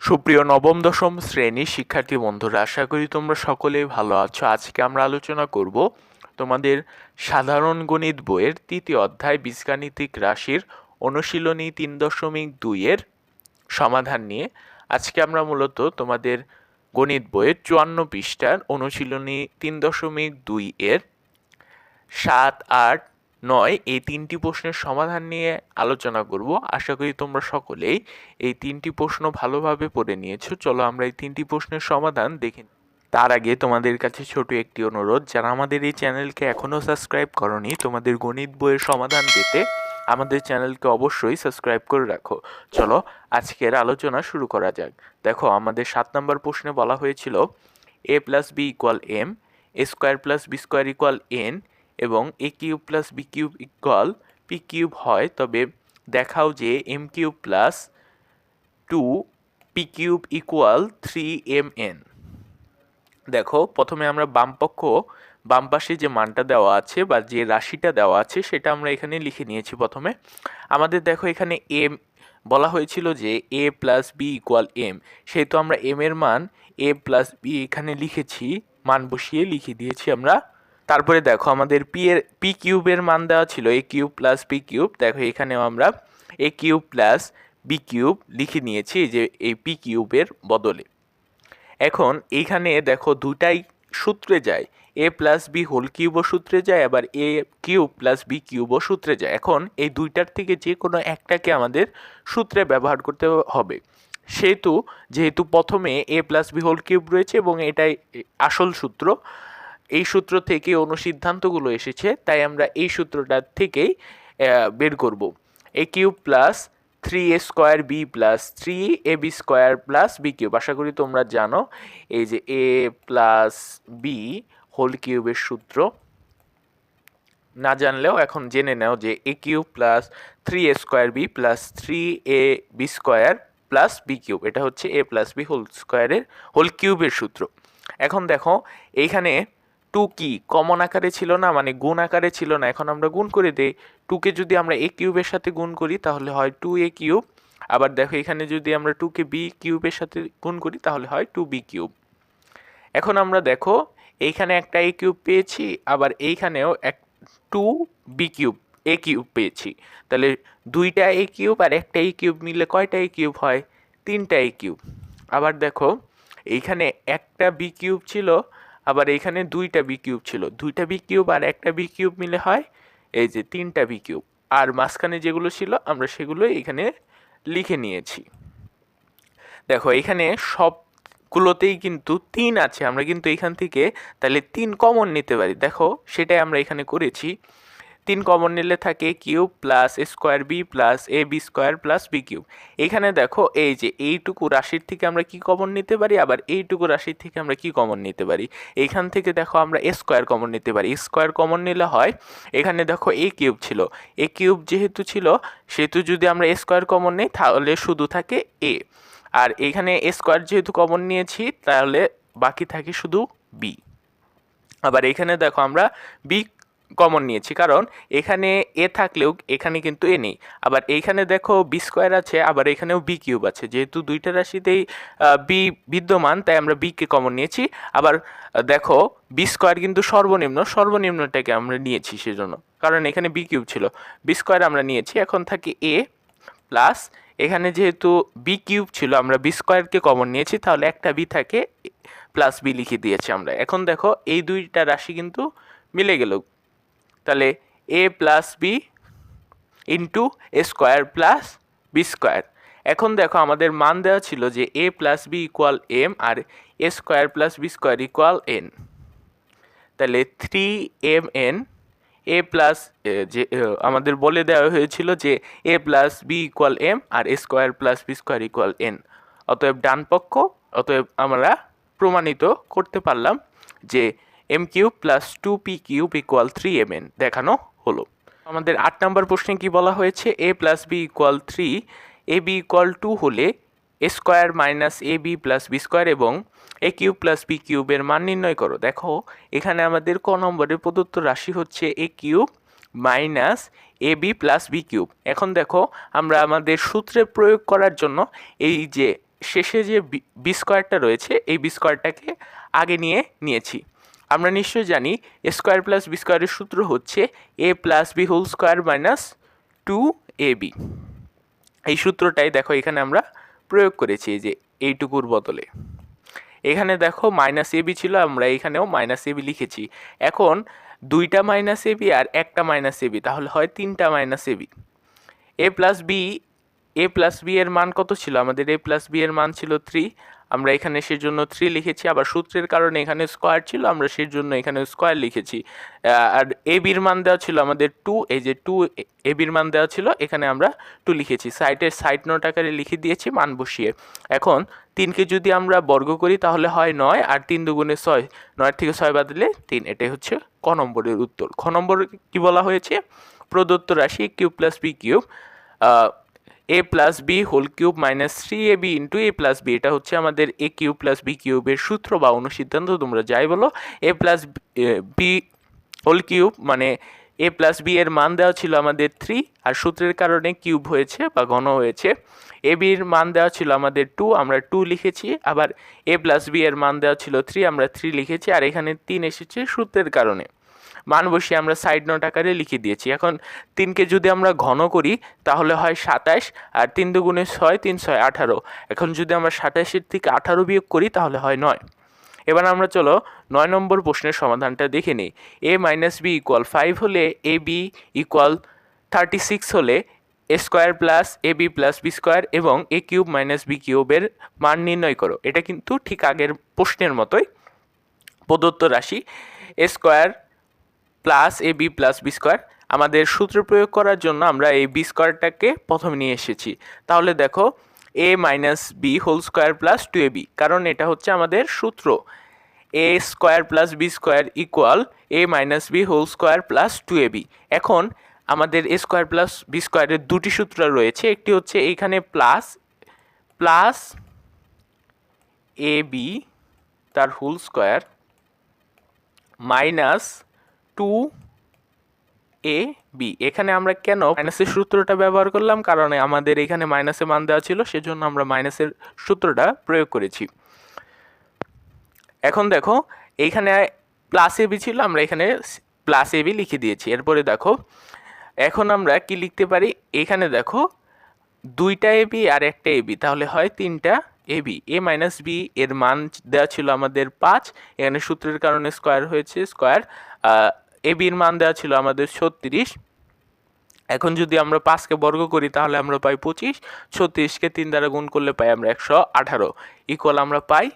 সুপ্রিয় নবম, দশম শ্রেণির শিক্ষার্থী বন্ধুরা, আশা করি তোমরা সকলেই ভালো আছো। আজকে আমরা আলোচনা করব তোমাদের সাধারণ গণিত বইয়ের তৃতীয় অধ্যায় বীজগাণিতিক রাশির অনুশীলনী তিন দশমিক দুইয়ের সমাধান নিয়ে। আজকে আমরা মূলত তোমাদের গণিত বইয়ের চুয়ান্ন পৃষ্ঠার অনুশীলনী তিন দশমিক দুই এর সাত, আট নয়, এই তিনটি প্রশ্নের সমাধান নিয়ে আলোচনা করব। আশা করি তোমরা সকলেই এই তিনটি প্রশ্ন ভালোভাবে পড়ে নিয়েছো। চলো আমরা এই তিনটি প্রশ্নের সমাধান দেখি তার আগে তোমাদের কাছে ছোট একটি অনুরোধ, যারা আমাদের এই চ্যানেলকে এখনও সাবস্ক্রাইব করনি, তোমাদের গণিত বইয়ের সমাধান পেতে আমাদের চ্যানেলকে অবশ্যই সাবস্ক্রাইব করে রাখো। চলো আজকের আলোচনা শুরু করা যাক। দেখো, আমাদের সাত নম্বর প্রশ্নে বলা হয়েছিল, A plus B equal M, A square plus B square equal N এবং A cube plus B cube equal P cube হয়, তবে দেখাও যে M cube plus two P cube equal three M N দেখো, প্রথমে আমরা বামপক্ষ বাম পাশে যে মানটা দেওয়া আছে বা যে রাশিটা দেওয়া আছে, সেটা আমরা এখানে লিখে নিয়েছি প্রথমে। আমাদের দেখো এখানে এম বলা হয়েছিল যে A plus B equal M সেহেতু আমরা এম এর মান এ প্লাস বি এখানে লিখেছি, মান বসিয়ে লিখে দিয়েছি আমরা তারপরে দেখো আমাদের পি এর পি কিউবের মান দেওয়া ছিল A cube plus P cube দেখো এখানেও আমরা A cube plus B cube লিখে নিয়েছি যে এই পি কিউবের বদলে। এখন এইখানে দেখো দুটাই সূত্রে যায়। এ প্লাস বি হোল কিউবও সূত্রে যায়, আবার এ কিউব প্লাস বি কিউবও সূত্রে যায়। এখন এই দুইটার থেকে যে কোনো একটাকে আমাদের সূত্রে ব্যবহার করতে হবে। সেহেতু, যেহেতু প্রথমে A plus B whole cube রয়েছে এবং এটাই আসল সূত্র এই সূত্র থেকে অনুসিদ্ধান্তগুলো এসেছে, তাই আমরা এই সূত্রটার থেকেই বের করব। A cube plus three A square B plus three A B square plus B cube আশা করি তোমরা জানো এই যে এ প্লাস বি হোল কিউবের সূত্র। না জানলেও এখন জেনে নাও যে A cube plus three A square B plus three A B square plus B cube এটা হচ্ছে এ প্লাস বি হোল স্কোয়ারের হোল কিউবের সূত্র। এখন দেখো, এইখানে টু কি কমন আকারে ছিল না মানে গুণ আকারে ছিল না। এখন আমরা গুণ করে দিই। টুকে যদি আমরা এ কিউবের সাথে গুণ করি, তাহলে হয় টু এ কিউব। আবার দেখো, এখানে যদি আমরা টুকে বি কিউবের সাথে গুণ করি, তাহলে হয় টু বি কিউব। এখন আমরা দেখো, এইখানে একটা এ কিউব পেয়েছি, আবার এইখানেও এক, two B cube, A cube পেয়েছি। তাহলে দুইটা এ কিউব আর একটা এ কিউব মিলে কয়টা এ কিউব হয়? তিনটা এ কিউব। আবার দেখো, এইখানে একটা বি কিউব ছিল আবার এখানে দুইটা বি কিউব ছিল। দুইটা বি কিউব আর একটা বি কিউব মিলে হয় এই যে তিনটা বি কিউব আর মাঝখানে যেগুলো ছিল, আমরা সেগুলো এখানে লিখে নিয়েছি। দেখো, এখানে সবগুলোতেই কিন্তু তিন আছে। আমরা কিন্তু এখান থেকে তাহলে তিন কমন নিতে পারি। দেখো, সেটাই আমরা এখানে করেছি। তিন কমন নিলে থাকে cube plus square B plus A B square plus B cube এখানে দেখো এই যে এইটুকু রাশির থেকে আমরা কি কমন নিতে পারি? আবার এইটুকু রাশির থেকে আমরা কি কমন নিতে পারি? এইখান থেকে দেখো আমরা এ স্কোয়ার কমন নিতে পারি। স্কোয়ার কমন নিলে হয়, এখানে দেখো এ কিউব ছিল। এ কিউব যেহেতু ছিল, সেহেতু যদি আমরা এ স্কোয়ার কমন নিই, তাহলে শুধু থাকে এ আর এখানে এ স্কোয়ার যেহেতু কমন নিয়েছি, তাহলে বাকি থাকে শুধু বি আবার এখানে দেখো আমরা বি কমন নিয়েছি। কারণ এখানে এ থাকলেও এখানে কিন্তু এ নেই। আবার এইখানে দেখো বি স্কোয়ার আছে, আবার এখানেও বি কিউব আছে। যেহেতু দুইটা রাশিতেই বি বিদ্যমান, তাই আমরা বিকে কমন নিয়েছি। আবার দেখো বি স্কোয়ার কিন্তু সর্বনিম্ন, সর্বনিম্নটাকে আমরা নিয়েছি সেজন্য। কারণ এখানে বি কিউব ছিল। বি স্কোয়ার আমরা নিয়েছি, এখন থাকে এ প্লাস এখানে যেহেতু বি কিউব ছিল, আমরা বি স্কোয়ারকে কমন নিয়েছি, তাহলে একটা বি থাকে প্লাস বি লিখে দিয়েছি আমরা। এখন দেখো, এই দুইটা রাশি কিন্তু মিলে গেল। তাহলে A plus B into A square plus B square এখন দেখো আমাদের মান দেওয়া ছিল যে A plus B equal M R A square plus B square equal N তাহলে three M N A plus যে আমাদের বলে দেওয়া হয়েছিল যে A plus B equal M R A square plus B square equal N অতএব ডান পক্ষ, অতএব আমরা প্রমাণিত করতে পারলাম যে M cube plus two P cube equal three M N দেখানো হলো। আমাদের আট নম্বর প্রশ্নে কি বলা হয়েছে? A plus B equal three A B equal two হলে A square minus A B plus B square এবং এ কিউব প্লাস বি কিউবের মান নির্ণয় করো। দেখো, এখানে আমাদের ক নম্বরে প্রদত্ত রাশি হচ্ছে A cube minus A B plus B cube এখন দেখো, আমরা আমাদের সূত্রে প্রয়োগ করার জন্য এই যে শেষে যে বি স্কোয়ারটা রয়েছে, এই বি স্কোয়ারটাকে আগে নিয়ে নিয়েছি। আমরা নিশ্চয়ই জানি এ স্কোয়ার প্লাস বি স্কোয়ারের সূত্র হচ্ছে A plus B whole square minus two A B এই সূত্রটাই দেখো এখানে আমরা প্রয়োগ করেছি এই যে এইটুকুর বদলে। এখানে দেখো মাইনাস এবি ছিল, আমরা এখানেও মাইনাস এবি লিখেছি। এখন দুইটা মাইনাস এবি আর একটা মাইনাস এবি তাহলে হয় তিনটা minus A B A plus B A plus B এর মান কত ছিল? আমাদের এ প্লাস বি এর মান ছিল থ্রি আমরা এখানে সেজন্য থ্রি লিখেছি, আবার সূত্রের কারণে এখানে স্কোয়ার ছিল, আমরা সেজন্য এখানে স্কোয়ার লিখেছি। আর এ বির মান দেওয়া ছিল আমাদের টু এই যে টু এ মান দেওয়া ছিল, এখানে আমরা টু লিখেছি। সাইটের সাইট নোট আকারে লিখে দিয়েছি, মান বসিয়ে। এখন তিনকে যদি আমরা বর্গ করি, তাহলে হয় নয়, আর তিন দুগুণে ছয়, নয় থেকে ছয় বাদ দিলে তিন, এটাই হচ্ছে ক নম্বরের উত্তর। খ নম্বর কি বলা হয়েছে? প্রদত্ত রাশি Q plus B cube A plus B whole cube minus three A B into A plus B এটা হচ্ছে আমাদের এ কিউব প্লাস বি কিউবের সূত্র বা অনুসিদ্ধান্ত, তোমরা যাই বলো। A plus B whole cube মানে এ প্লাস বি এর মান দেওয়া ছিল আমাদের থ্রি আর সূত্রের কারণে কিউব হয়েছে বা ঘন হয়েছে। এ বির মান দেওয়া ছিল আমাদের টু আমরা টু লিখেছি। আবার এ প্লাস বি এর মান দেওয়া ছিল থ্রি আমরা থ্রি লিখেছি। আর এখানে তিন এসেছে সূত্রের কারণে। মান বসিয়ে আমরা সাইড নোট আকারে লিখে দিয়েছি। এখন তিনকে যদি আমরা ঘন করি, তাহলে হয় সাতাশ, আর তিন দুগুণে ছয়, তিন ছয় আঠারো। এখন যদি আমরা সাতাশের থেকে আঠারো বিয়োগ করি, তাহলে হয় নয়। এবার আমরা চলো নয় নম্বর প্রশ্নের সমাধানটা দেখে নিই। A minus B equal five হলে A B equal thirty six হলে A square plus A B plus B square এবং এ কিউব মাইনাস বি কিউবের মান নির্ণয় করো। এটা কিন্তু ঠিক আগের প্রশ্নের মতোই প্রদত্ত রাশি। A square plus A B plus B square আমাদের সূত্র প্রয়োগ করার জন্য আমরা এই বি স্কোয়ারটাকে প্রথমে নিয়ে এসেছি। তাহলে দেখো A minus B whole square plus two A B কারণ এটা হচ্ছে আমাদের সূত্র। A square plus B square equal A minus B whole square plus two A B এখন আমাদের এ স্কোয়ার প্লাস বি স্কোয়ারের দুটি সূত্র রয়েছে, একটি হচ্ছে এইখানে প্লাস প্লাস এ বি তার whole square minus two A B এখানে আমরা কেন মাইনাসের সূত্রটা ব্যবহার করলাম? কারণ আমাদের এখানে মাইনাসে মান দেওয়া ছিল, সেজন্য আমরা মাইনাসের সূত্রটা প্রয়োগ করেছি। এখন দেখো এইখানে প্লাস এবি ছিল, আমরা এখানে প্লাস এবি লিখে দিয়েছি। এরপরে দেখো, এখন আমরা কি লিখতে পারি? এখানে দেখো, দুইটা এবি আর একটা এবি তাহলে হয় তিনটা এবি এ মাইনাস বি এর মান দেওয়া ছিল আমাদের পাঁচ। এখানে সূত্রের কারণে স্কোয়ার হয়েছে স্কোয়ার এবির মান দেওয়া ছিল আমাদের ছত্রিশ। এখন যদি আমরা পাঁচকে বর্গ করি, তাহলে আমরা পাই পঁচিশ। ছত্রিশকে তিন দ্বারা গুণ করলে পাই আমরা একশো আঠারো। ইকুয়াল আমরা পাই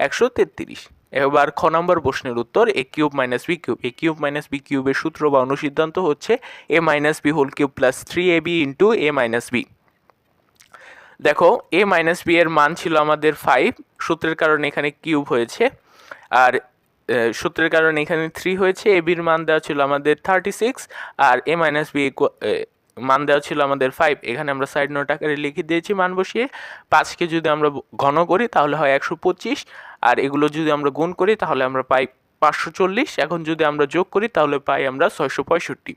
একশো তেত্রিশ। এবার খ নম্বর প্রশ্নের উত্তর A cube minus B cube. A cube minus B কিউবের সূত্র বা অনুসিদ্ধান্ত হচ্ছে A minus B whole cube plus three A B into A minus B দেখো এ মাইনাস বি এর মান ছিল আমাদের ফাইভ সূত্রের কারণে এখানে কিউব হয়েছে। আর সূত্রের কারণে এখানে থ্রি হয়েছে এ বির মান দেওয়া ছিল আমাদের থার্টি সিক্স আর এ মাইনাস বি মান দেওয়া ছিল আমাদের ফাইভ এখানে আমরা সাইড নোট আকারে লিখে দিয়েছি মান বসিয়ে। পাঁচকে যদি আমরা ঘন করি, তাহলে হয় একশো পঁচিশ। আর এগুলো যদি আমরা গুণ করি, তাহলে আমরা পাই পাঁচশো চল্লিশ। এখন যদি আমরা যোগ করি, তাহলে পাই আমরা ছয়শো পঁয়ষট্টি।